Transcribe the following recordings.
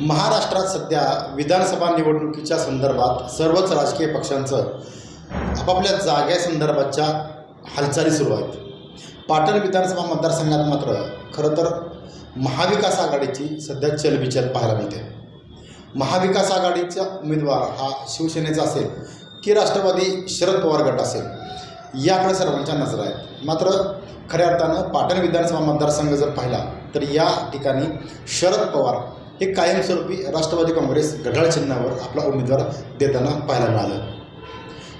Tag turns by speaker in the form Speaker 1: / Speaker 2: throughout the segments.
Speaker 1: महाराष्ट्रात सध्या विधानसभा निवडणुकीच्या संदर्भात सर्वच राजकीय पक्षांचं आपापल्या जाग्यासंदर्भातच्या हालचाली सुरू आहेत. पाटण विधानसभा मतदारसंघात मात्र खरं तर महाविकास आघाडीची सध्या चलबिचल पाहायला मिळते. महाविकास आघाडीचा उमेदवार हा शिवसेनेचा असेल की राष्ट्रवादी शरद पवार गट असेल याकडे सर्वांच्या नजर आहेत. मात्र खऱ्या अर्थानं पाटण विधानसभा मतदारसंघ जर पाहिला तर या ठिकाणी शरद पवार हे कायमस्वरूपी राष्ट्रवादी काँग्रेस घड्याळ चिन्हावर आपला उमेदवार देताना पाहायला मिळालं.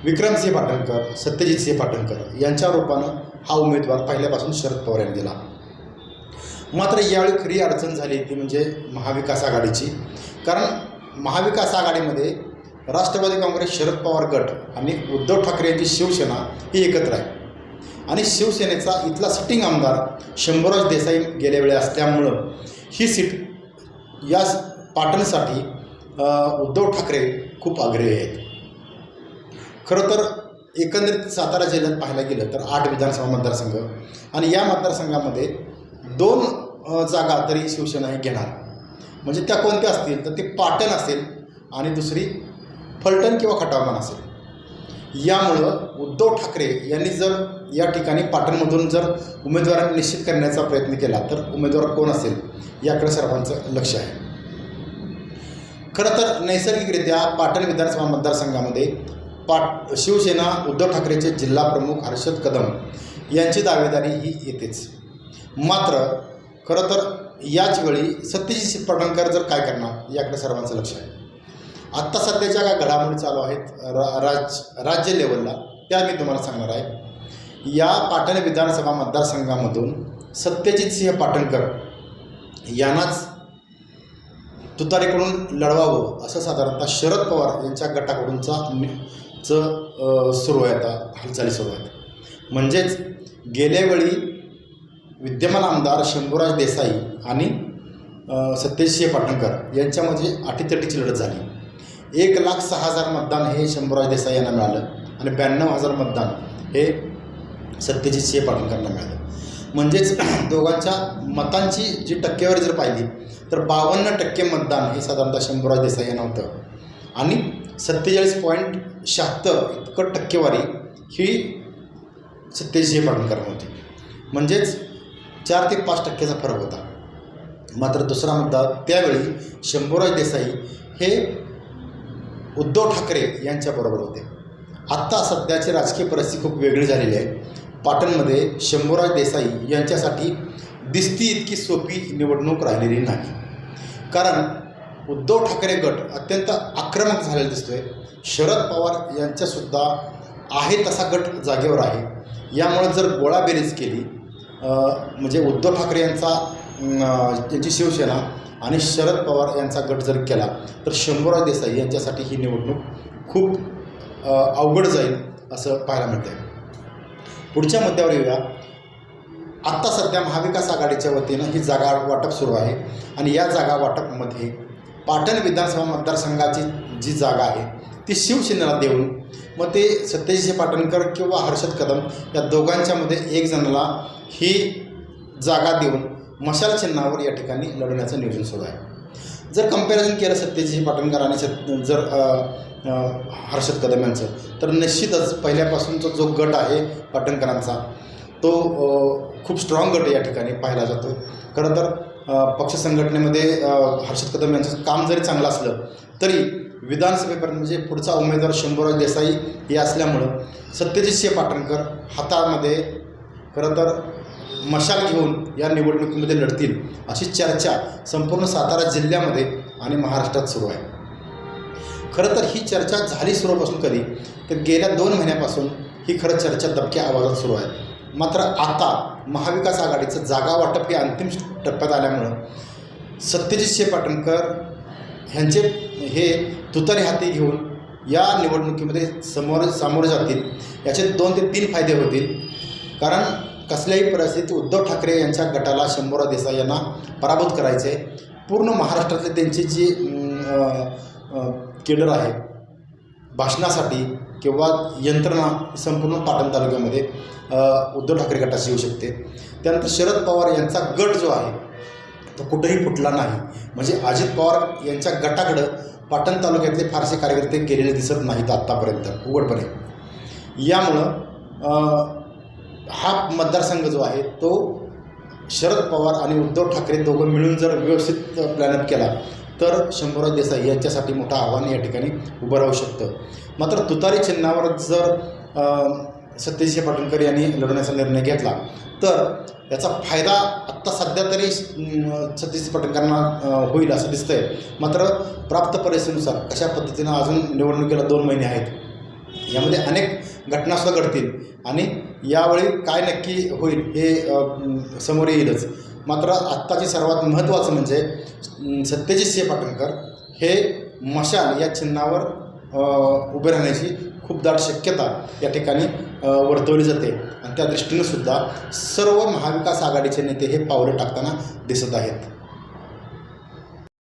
Speaker 1: विक्रमसिंह पाटणकर सत्यजितसिंह पाटणकर यांच्या रूपानं हा उमेदवार पहिल्यापासून शरद पवार यांनी दिला. मात्र यावेळी खरी अडचण झाली ती म्हणजे महाविकास आघाडीची. कारण महाविकास आघाडीमध्ये राष्ट्रवादी काँग्रेस शरद पवार गट आणि उद्धव ठाकरे यांची शिवसेना ही एकत्र आहे. आणि शिवसेनेचा इथला सिटिंग आमदार शंभूराज देसाई गेल्या वेळी असल्यामुळं ही सीट या पाटणसाठी उद्धव ठाकरे खूप आग्रही आहेत. खरं तर एकंदरीत सातारा जिल्ह्यात पाहायला गेलं तर आठ विधानसभा मतदारसंघ आणि या मतदारसंघामध्ये दोन जागा तरी शिवसेना हे घेणार. म्हणजे त्या कोणत्या असतील? तर ते पाटण असेल आणि दुसरी फलटण किंवा खटावमान असेल. यामुळं उद्धव ठाकरे यांनी जर या ठिकाणी पाटणमधून जर उमेदवार निश्चित करण्याचा प्रयत्न केला तर उमेदवार कोण असेल? याकडे सर्वांचं लक्ष आहे. खरं तर नैसर्गिकरित्या पाटण विधानसभा मतदारसंघामध्ये पाट शिवसेना उद्धव ठाकरेचे जिल्हा प्रमुख हर्षद कदम यांची दावेदारी ही येतेच. मात्र खरं तर याच वेळी सत्यजित पाटणकर जर काय करणार याकडे सर्वांचं लक्ष आहे. आत्ता सध्याच्या काय घडामोडी चालू आहेत रा राज राज्य लेवलला त्या मी तुम्हाला सांगणार आहे. या पाटण विधानसभा मतदारसंघामधून सत्यजित सिंह पाटणकर यांनाच तुतारीकडून लढवावं असं साधारणतः शरद पवार यांच्या गटाकडूनचा च सुरू आहे आता हालचाली सुरू आहेत. म्हणजेच गेल्यावेळी विद्यमान आमदार शंभूराज देसाई आणि सत्यजित सिंह पाटणकर यांच्यामध्ये अटीतटीची लढत झाली. एक लाख सहा हजार मतदान हे शंभूराज देसाई यांना मिळालं आणि ब्याण्णव हजार मतदान हे सत्यजितसिंह पाटणकरांना मिळालं. म्हणजेच दोघांच्या मतांची जी टक्केवारी जर पाहिली तर बावन्न टक्के मतदान हे साधारणतः शंभूराज देसाई यांना होतं. आणि सत्तेचाळीस पॉईंट शहात्तर इतकं टक्केवारी ही सत्यजितसिंह पाटणकरांना होती. म्हणजेच चार ते पाच टक्क्याचा फरक होता. मात्र दुसरा मुद्दा त्यावेळी शंभूराज देसाई हे उद्धव ठाकरे यांच्याबरोबर होते. आत्ता सध्याची राजकीय परिस्थिती खूप वेगळी झालेली आहे. पाटणमध्ये शंभूराज देसाई यांच्यासाठी दिसती इतकी सोपी निवडणूक राहिलेली नाही. कारण उद्धव ठाकरे गट अत्यंत आक्रमक झालेला दिसतोय. शरद पवार यांच्यासुद्धा आहे तसा गट जागेवर आहे. यामुळे जर गोळाबेरीज केली म्हणजे उद्धव ठाकरे यांचा त्यांची यांची शिवसेना आणि शरद पवार यांचा गट जर केला तर शंभूराज देसाई यांच्यासाठी ही निवडणूक खूप अवघड जाईल असं पाहायला मिळतं पुढच्या मुद्द्यावर येऊया. आत्ता सध्या महाविकास आघाडीच्या वतीनं ही जागा वाटप सुरू आहे आणि या जागा वाटपमध्ये पाटण विधानसभा मतदारसंघाची जी जागा आहे ती शिवसेनेला देऊन मग ते सत्यजित पाटणकर किंवा हर्षद कदम या दोघांच्यामध्ये एक जणाला ही जागा देऊन मशाल चिन्हावर या ठिकाणी लढवण्याचं नियोजन सुरू आहे. जर कंपॅरिझन केलं सत्यजित पाटणकर आणि सत जर हर्षद कदम यांचं तर निश्चितच पहिल्यापासूनचा जो गट आहे पाटणकरांचा तो खूप स्ट्रॉंग गट या ठिकाणी पाहिला जातो. खरं तर पक्ष संघटनेमध्ये हर्षद कदम यांचं काम जरी चांगलं असलं तरी विधानसभेपर्यंत म्हणजे पुढचा उमेदवार शंभूराज देसाई हे असल्यामुळं सत्यजितसिंह पाटणकर हातामध्ये खरं तर मशाल घेऊन या निवडणुकीमध्ये लढतील अशी चर्चा संपूर्ण सातारा जिल्ह्यामध्ये आणि महाराष्ट्रात सुरू आहे. खरं तर ही चर्चा झाली सुरूपासून कधी? तर गेल्या दोन महिन्यापासून ही खरं चर्चा दबक्या आवाजात सुरू आहे. मात्र आता महाविकास आघाडीचं जागा वाटप हे अंतिम टप्प्यात आल्यामुळं सत्यजितसिंह पाटणकर ह्यांचे हे तुतारी हाती घेऊन या निवडणुकीमध्ये समोर सामोरे जातील. याचे दोन ते तीन फायदे होतील. कारण कसल्याही परिस्थितीत उद्धव ठाकरे यांच्या गटाला शंभूराज देसाई यांना पराभूत करायचे. पूर्ण महाराष्ट्रातले त्यांची जी केडर आहे भाषणासाठी किंवा यंत्रणा संपूर्ण पाटण तालुक्यामध्ये उद्धव ठाकरे गटाशी येऊ शकते. त्यानंतर शरद पवार यांचा गट जो आहे तो कुठंही फुटला नाही. म्हणजे अजित पवार यांच्या गटाकडं पाटण तालुक्यातले फारसे कार्यकर्ते गेलेले दिसत नाहीत आत्तापर्यंत उघडपणे. यामुळं हा मतदारसंघ जो आहे तो शरद पवार आणि उद्धव ठाकरे दोघं मिळून जर व्यवस्थित प्लॅनअप केला तर शंभूराज देसाई यांच्यासाठी मोठं आव्हान या ठिकाणी उभं राहू शकतं. मात्र तुतारी चिन्हावर जर अ, सत्यजित पाटणकर यांनी लढवण्याचा निर्णय घेतला तर याचा फायदा आत्ता सध्या तरी अं, सत्यजित पाटणकरांना होईल असं दिसतंय. मात्र प्राप्त परिस्थितीनुसार कशा पद्धतीनं अजून निवडणुकीला दोन महिने आहेत यामध्ये अनेक घटनासुद्धा घडतील. आणि यावेळी काय नक्की होईल हे समोर येईलच. मात्र आत्ताची सर्वात महत्त्वाचं म्हणजे सत्यजित सिंह पाटणकर हे मशाल या चिन्हावर उभे राहण्याची खूप दाट शक्यता या ठिकाणी वर्तवली जाते. आणि त्या दृष्टीने सुद्धा सर्व महाविकास आघाडीचे नेते हे पावलं टाकताना दिसत आहेत.